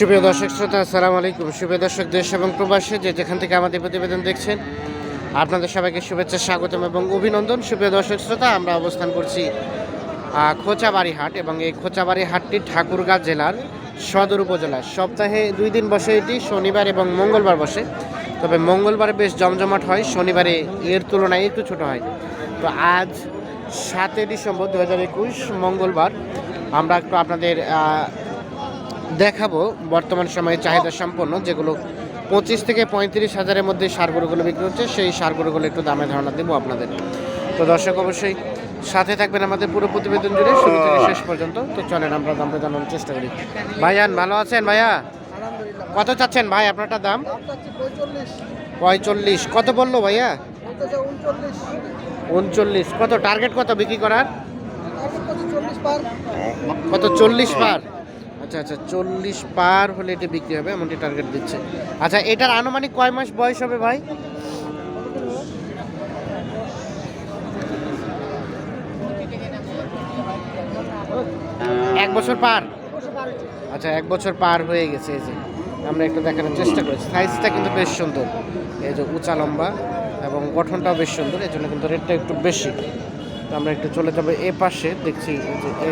সুপ্রিয় দর্শক শ্রোতা, আসসালামু আলাইকুম। সুপ্রিয় দর্শক, দেশ এবং প্রবাসী যে যেখান থেকে আমাদের প্রতিবেদন দেখছেন, আপনাদের সবাইকে শুভেচ্ছা, স্বাগতম এবং অভিনন্দন। সুপ্রিয় দর্শক শ্রোতা, আমরা অবস্থান করছি খোঁচাবাড়ি হাট এবং এই খোঁচাবাড়ি হাটটি ঠাকুরগাঁ জেলার সদর উপজেলার সপ্তাহে দুই দিন বসে এটি, শনিবার এবং মঙ্গলবার বসে। তবে মঙ্গলবারে বেশ জমজমাট হয়, শনিবারে এর তুলনায় একটু ছোট হয়। তো আজ সাতই ডিসেম্বর দু হাজার একুশ মঙ্গলবার। আমরা একটু আপনাদের দেখাবো বর্তমান সময়ে চাহিদা সম্পন্ন যেগুলো পঁচিশ থেকে পঁয়ত্রিশ হাজারের মধ্যে সার গরুগুলো বিক্রি হচ্ছে সেই সার গরুগুলো একটু দামে ধারণা দেবো আপনাদের। তো দর্শক অবশ্যই সাথে থাকবেন আমাদের পুরো প্রতিবেদন জুড়ে শুরু থেকে শেষ পর্যন্ত। তো চলেন আমরা দামটা জানানোর চেষ্টা করি। ভাইয়ান ভালো আছেন ভাইয়া? কত চাচ্ছেন ভাই আপনারটা দাম? পঁয়চল্লিশ। কত বলল ভাইয়া? উনচল্লিশ। কত? টার্গেট কত বিক্রি করার? কত? চল্লিশ পার। আচ্ছা আচ্ছা চল্লিশ পার হলে এটা বিক্রি হবে, এমনটি টার্গেট দিচ্ছে। আচ্ছা এটার আনুমানিক কয় মাস বয়স হবে ভাই? এক বছর পার? আচ্ছা এক বছর পার হয়ে গেছে, এই যে। আমরা একটু দেখানোর চেষ্টা করেছি। সাইজটা কিন্তু বেশ সুন্দর। এই যে উঁচা লম্বা এবং গঠনটাও বেশ সুন্দর এই জন্য কিন্তু রেটটা একটু বেশি। আমরা একটু চলে যাব এ পাশে, দেখছি যে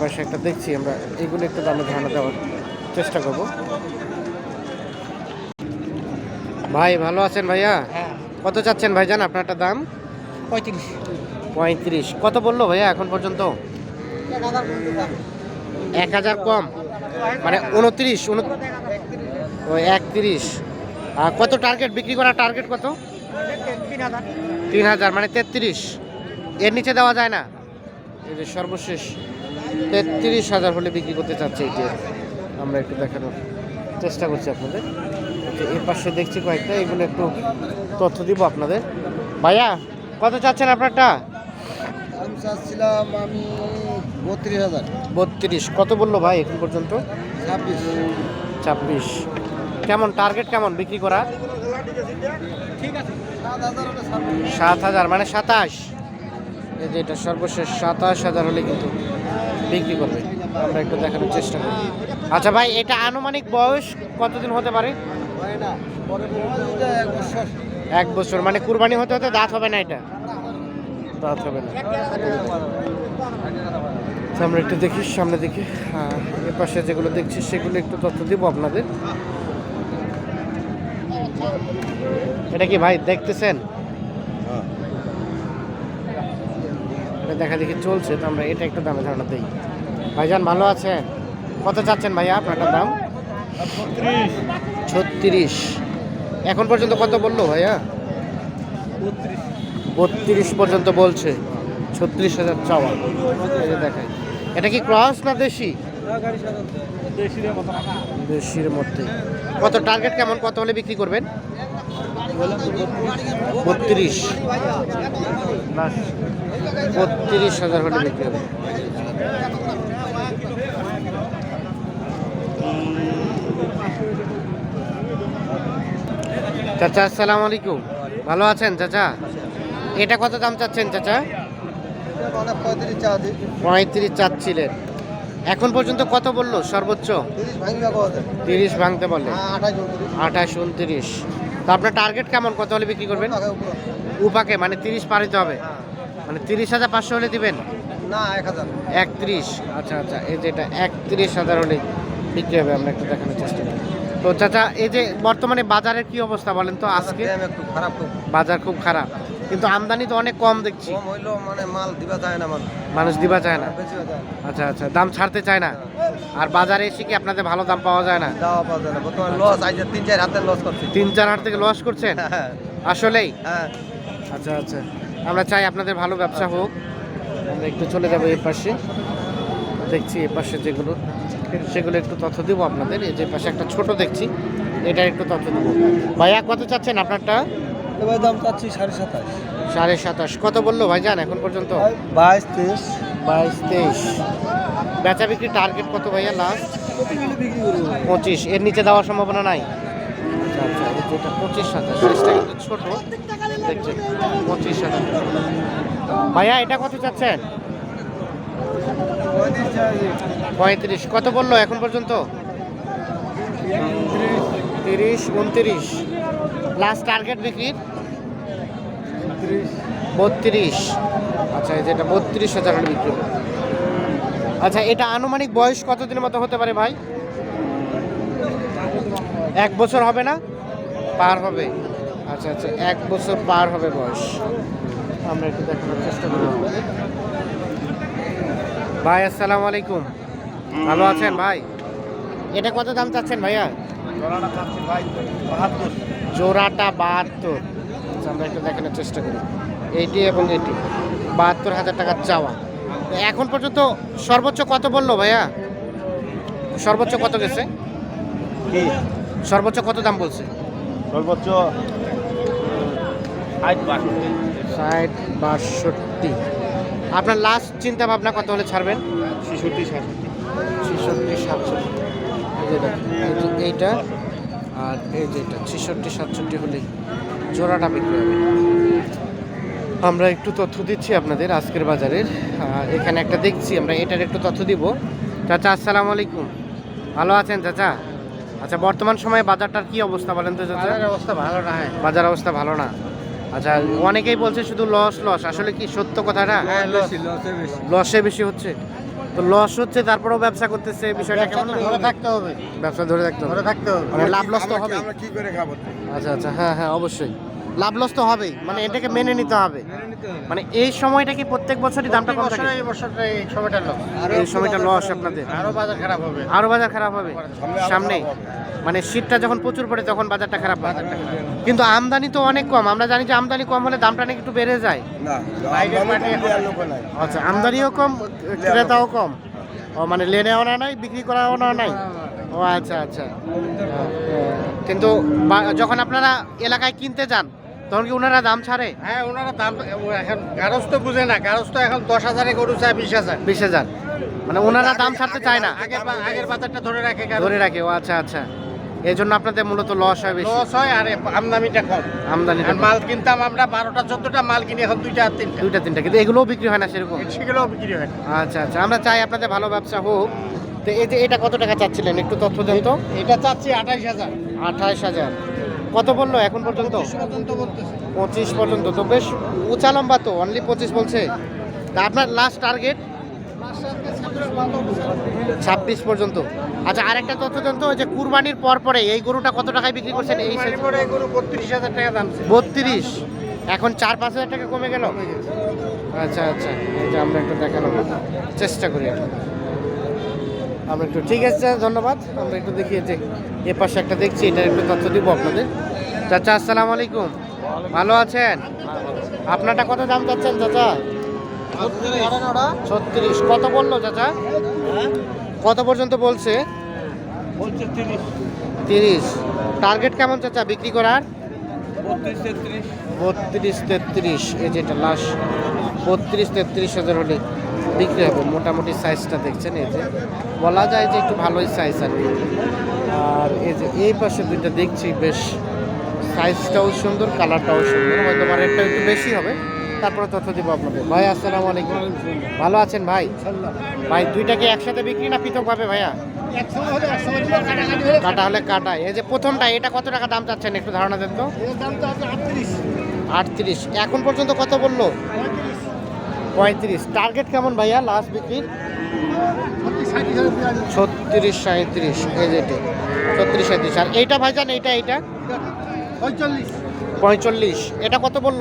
পাশে একটা দেখছি আমরা এগুলো একটু দামে ধারণা দেওয়ার চেষ্টা করব। ভাই ভালো আছেন ভাইয়া? হ্যাঁ। কত চাচ্ছেন ভাইজান আপনারটা দাম? পঁয়ত্রিশ। পঁয়ত্রিশ। কত বলল ভাইয়া এখন পর্যন্ত? এক হাজার কম। মানে উনত্রিশ উন ওই একত্রিশ। আর কত টার্গেট বিক্রি করার টার্গেট কত? তিন হাজার। মানে তেত্রিশ। এর নিচে দেওয়া যায় না? এই যে সর্বশেষ। তেত্রিশ হাজার হলে বিক্রি করতে চাচ্ছে এটি আমরা একটু দেখানোর চেষ্টা করছি আপনাদের। এই এর পাশে দেখছি কয়েকটা এগুলো একটু তথ্য দিব আপনাদের। ভাইয়া কত চাচ্ছেন আপনারটা? আমি চাচ্ছিলাম আমি বত্রিশ হাজার। বত্রিশ। কত বলল ভাই এখন পর্যন্ত? ছাব্বিশ। ছাব্বিশ। কেমন টার্গেট কেমন বিক্রি করা সাত হাজার মানে সাতাশ। এই যে এটা সর্বশেষ সাতাশ হাজার হলে কিন্তু বিক্রি করবে। আমরা একটু দেখানোর চেষ্টা করি। আচ্ছা ভাই, এটা আনুমানিক বয়স কতদিন হতে পারে? এক বছর। মানে কুরবানি হতে হতে দাঁত হবে না এটা? দাঁত হবে না। তো আমরা একটু দেখি, সামনে দেখি। হ্যাঁ এ পাশে যেগুলো দেখছি, সেগুলো একটু তথ্য দিব আপনাদের। এটা কি ভাই, দেখতেছেন? দেখা দেখি চলছে, তো আমরা এটা একটু দামে ধারণা দিই। ভাইজান, ভালো আছেন? কত চাচ্ছেন ভাইয়া আপনারটার দাম? ছত্রিশ। এখন পর্যন্ত কত বলল ভাইয়া? বত্রিশ পর্যন্ত বলছে। ছত্রিশ হাজার চাওয়া। দেখাই। এটা কি ক্রস না দেশি? দেশির মধ্যে। কত টার্গেট কেমন? কত হলে বিক্রি করবেন? বত্রিশ। বত্রিশ হাজার হলে বিক্রি হবে। চাচা আসসালামু আলাইকুম। ভালো আছেন চাচা? এটা কত দাম চাচ্ছেন চাচা? পঁয়ত্রিশ চাচ্ছি পঁয়ত্রিশ চাচ্ছিলেন। এখন পর্যন্ত কত বলল সর্বোচ্চ? তিরিশ ভাঙতে বলে আঠাশ উনত্রিশ। তো আপনার টার্গেট কেমন? কত হলে বিক্রি করবেন? উপাকে মানে তিরিশ পার হতে হবে? মানে তিরিশ হাজার পাঁচশো হলে দিবেন? না এক হাজার। একত্রিশ? আচ্ছা আচ্ছা এই যেটা একত্রিশ হাজার হলে বিক্রি হবে আমরা একটু দেখানোর চেষ্টা করি। তো চাচা এই যে বর্তমানে বাজারের কি অবস্থা বলেন তো আজকে? খারাপ বাজার খুব খারাপ। কিন্তু আমদানি তো অনেক কম দেখছি। কম হইলেও মানে মাল দিবা যায় না মানুষ। মানুষ দিবা চায় না? আচ্ছা আচ্ছা দাম ছাড়তে চায় না? আর বাজারে এসে কি আপনাদের ভালো দাম পাওয়া যায় না? দেওয়া পাওয়া যায় না। বর্তমানে লস আইছে তিন চার হাতের লস করছি। তিন চার হাট থেকে লস করছেন? হ্যাঁ আসলেই? হ্যাঁ। আচ্ছা আচ্ছা। আমরা চাই আপনাদের ভালো ব্যবসা হোক। আমরা একটু চলে যাব এই পাশে। দেখছি এ পাশে যেগুলো সেগুলো একটু তথ্য দেবো আপনাদের। এই যে পাশে একটা ছোট দেখছি এটা একটু তথ্য দেবো। ভাইয়া কত চাচ্ছেন আপনারটা? এবার দাম চাচ্ছি সাড়ে সাতাশ। সাড়ে সাতাশ। কত বলল ভাইজান এখন পর্যন্ত? বাইশ তেইশ। বাইশ তেইশ। বেচা বিক্রি টার্গেট কত ভাইয়া লাস্ট পঁচিশ। এর নিচে দেওয়ার সম্ভাবনা নাই? আচ্ছা আচ্ছা যেটা পঁচিশ হাজার সাইজটা কিন্তু ছোট। দেখছেন? পঁচিশ হাজার ভাইয়া এটা কত চাচ্ছেন? পঁয়ত্রিশ। পঁয়ত্রিশ কত বলল এখন পর্যন্ত? তিরিশ উনত্রিশ। লাস্ট টার্গেট বিক্রির বত্রিশ। আচ্ছা এই যেটা বত্রিশ হাজার বিক্রি আচ্ছা এটা আনুমানিক বয়স কতদিনের মতো হতে পারে ভাই? এক বছর হবে না? পার হবে। আচ্ছা আচ্ছা এক বছর পার হবে বয়স। আমরা একটু দেখানোর চেষ্টা করি। ভাই আসসালামু আলাইকুম। ভালো আছেন ভাই? এটা কত দাম চাচ্ছেন ভাইয়া? জোড়াটা বাহাত্তর। আচ্ছা আমরা একটু দেখানোর চেষ্টা করি। এইটি এবং এটি। বাহাত্তর হাজার টাকার চাওয়া। এখন পর্যন্ত সর্বোচ্চ কত বলল ভাইয়া? সর্বোচ্চ কত গেছে? কি? সর্বোচ্চ কত দাম বলছে? সর্বোচ্চ ষাট বাষট্টি। ষাট বাষট্টি। আপনার লাস্ট চিন্তা ভাবনা কত হলে ছাড়বেন? ছেষট্টি সাতষট্টি। ছেষট্টি সাতষট্টি। এইটা। আর এই যে এটা ছেষট্টি সাতষট্টি হলেই জোড়াটা বিক্রি হবে। আমরা একটু তথ্য দিচ্ছি আপনাদের আজকের বাজারের। এখানে একটা দেখছি আমরা এটার একটু তথ্য দিব। চাচা আসসালামু আলাইকুম। ভালো আছেন চাচা? আচ্ছা বর্তমান সময়ে বাজারটার কি অবস্থা বলেন তো চাচা? অবস্থা ভালো না হয়। বাজার অবস্থা ভালো না। আচ্ছা অনেকেই বলছে শুধু লস লস আসলে কি সত্য কথাটা? হ্যাঁ লসে লসে বেশি। লসে বেশি হচ্ছে। তো লস হচ্ছে তারপরেও ব্যবসা করতেছে বিষয়টা কেমন ধরে থাকতে হবে। ব্যবসা ধরে থাকতে হবে। ধরে থাকতে হবে। মানে লাভ লস তো হবে আমরা কি করে খাব? আচ্ছা আচ্ছা হ্যাঁ হ্যাঁ অবশ্যই। লাভ লস তো হবেই। মানে এটাকে মেনে নিতে হবে। মানে এই সময়টা কি প্রত্যেক বছরই দামটা কম থাকে? এই বছরটা এই সময়টা লস এই সময়টা লস আপনাদের। আরও বাজার খারাপ হবে। আরও বাজার খারাপ হবে। সামনে হবে। মানে শীতটা যখন প্রচুর পড়ে তখন বাজারটা খারাপ হয়। কিন্তু আমদানি তো অনেক কম। আমরা জানি যে আমদানি কম হলে দামটা নাকি একটু বেড়ে যায়। না বাইরের মাঠে লোক নাই। আচ্ছা আমদানিও কম ক্রেতাও কম। ও মানে লেনে আনা নাই বিক্রি করা আনা নাই। ও আচ্ছা আচ্ছা। কিন্তু যখন আপনারা এলাকায় কিনতে যান তখন কি ওনারা দাম ছাড়ে? হ্যাঁ ওনারা দাম এখন গারজ তো বুঝে না। গারজ তো এখন দশ হাজারে গরু চায় বিশ হাজার। বিশ হাজার। মানে ওনারা দাম ছাড়তে চায় না? আগের আগের বাজারটা ধরে রাখে ধরে রাখে ও আচ্ছা আচ্ছা। এই জন্য আপনাদের মূলত লস হয় বেশি। লস হয় আর আমদানিটা কম। আমদানি মাল কিনতাম আমরা বারোটা চোদ্দটা মাল কিনি এখন দুইটা আর তিনটা। দুইটা তিনটা। কিন্তু এগুলোও বিক্রি হয় না সেরকম? সেগুলো বিক্রি হয়। আচ্ছা আচ্ছা। আমরা চাই আপনাদের ভালো ব্যবসা হোক। তো এই যে এটা কত টাকা চাচ্ছিলেন? একটু তথ্য দেন তো। এটা চাচ্ছি আঠাইশ হাজার। আঠাশ হাজার। কত বলল এখন পর্যন্ত? পঁচিশ পর্যন্ত তো বেশ উঁচা লম্বা তো অনলি পঁচিশ বলছে। তা আপনার লাস্ট টার্গেট ছাব্বিশ পর্যন্ত আচ্ছা আরেকটা তথ্য দেন তো ওই যে কুরবানির পর পরে এই গরুটা কত টাকায় বিক্রি করছেন? এই গরু বত্রিশ হাজার টাকা দাম বত্রিশ। এখন চার পাঁচ হাজার টাকা কমে গেল? আচ্ছা আচ্ছা এই যে আমরা একটু দেখানোর চেষ্টা করি এটা আমরা একটু ঠিক আছে ধন্যবাদ। আমরা একটু দেখি যে এ পাশে একটা দেখছি এটা একটু তথ্য দিব আপনাদের। চাচা, আসসালামু আলাইকুম। ভালো আছেন? আপনারটা কত দাম চাচ্ছেন, চাচা? ছত্রিশ। কত বলল, চাচা? কত পর্যন্ত বলছে? তিরিশ। টার্গেট কেমন, চাচা, বিক্রি করার? বত্রিশ তেত্রিশ। এই যেটা লাশ, বত্রিশ তেত্রিশ হাজার হলে। বিক্রি হবে মোটামুটি সাইজটা দেখছেন এই যে। বলা যায় যে একটু ভালোই সাইজ আর কি। আর এই যে এই পাশে দুইটা দেখছি বেশ সাইজটাও সুন্দর কালারটাও সুন্দর হয়তো আমার একটা একটু বেশি হবে। তারপরে তথ্য দিব আপনাদের। ভাই আসসালামু আলাইকুম। ভালো আছেন ভাই? ভাই দুইটাকে একসাথে বিক্রি না পৃথক পৃথকভাবে ভাইয়া? কাটা হলে কাটা। এই যে প্রথমটা এটা কত টাকা দাম চাচ্ছেন? একটু ধারণা দেন তো। আটত্রিশ। আটত্রিশ। এখন পর্যন্ত কত বলল? পঁয়ত্রিশ। টার্গেট কেমন ভাইয়া? লাস্ট বিক্রির? ছত্রিশ সাঁত্রিশ এই যেটি ছত্রিশ সাঁত্রিশ আর এইটা ভাইজান এইটা এইটা? পঁয়তাল্লিশ। পঁয়তাল্লিশ। এটা কত বলল?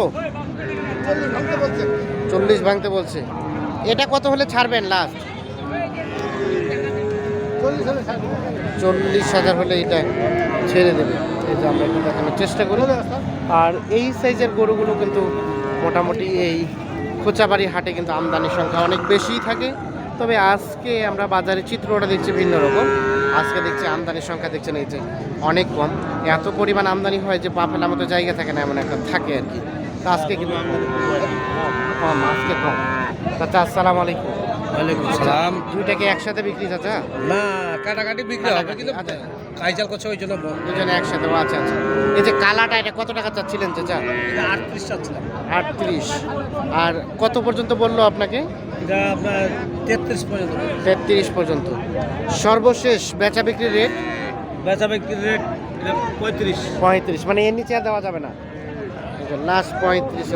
চল্লিশ ভাঙতে বলছে। চল্লিশ ভাঙতে বলছে এটা কত হলে ছাড়বেন লাস্ট চল্লিশ হাজার হলে এটা ছেড়ে দেবে। এই যে আমরা একটু দেখানোর চেষ্টা করি। আর এই সাইজের গরুগুলো কিন্তু মোটামুটি এই খোঁচাবাড়ি হাটে কিন্তু আমদানির সংখ্যা অনেক বেশিই থাকে। তবে আজকে আমরা বাজারে চিত্রটা দেখছি ভিন্ন রকম। আজকে দেখছি আমদানির সংখ্যা দেখছেন এই যে অনেক কম। এত পরিমাণ আমদানি হয় যে পা ফেলার মতো জায়গা থাকে না, এমন একটা থাকে আর কি। তা আজকে কিন্তু কম, আজকে কম। আচ্ছা আসসালামু আলাইকুম। ওয়ালাইকুম সালাম। দুইটাকে একসাথে বিক্রি চাচা? না কাটাকাটি বিক্রি হবে কিন্তু আচ্ছা। কাইজাল করছে ওই জন্য দুজনে একসাথে আচ্ছা আচ্ছা। এই যে কালাটা এটা কত টাকা চাচ্ছিলেন চাচা? আটত্রিশ চাচ্ছিলাম। আটত্রিশ। আর কত পর্যন্ত বলল আপনাকে? এটা আপনার তেত্রিশ পর্যন্ত তেত্রিশ পর্যন্ত। সর্বশেষ বেচা বিক্রির রেট? বেচা বিক্রি রেট পঁয়ত্রিশ। পঁয়ত্রিশ। মানে এর নিচে আর দেওয়া যাবে না। লাস্ট পঁয়ত্রিশে।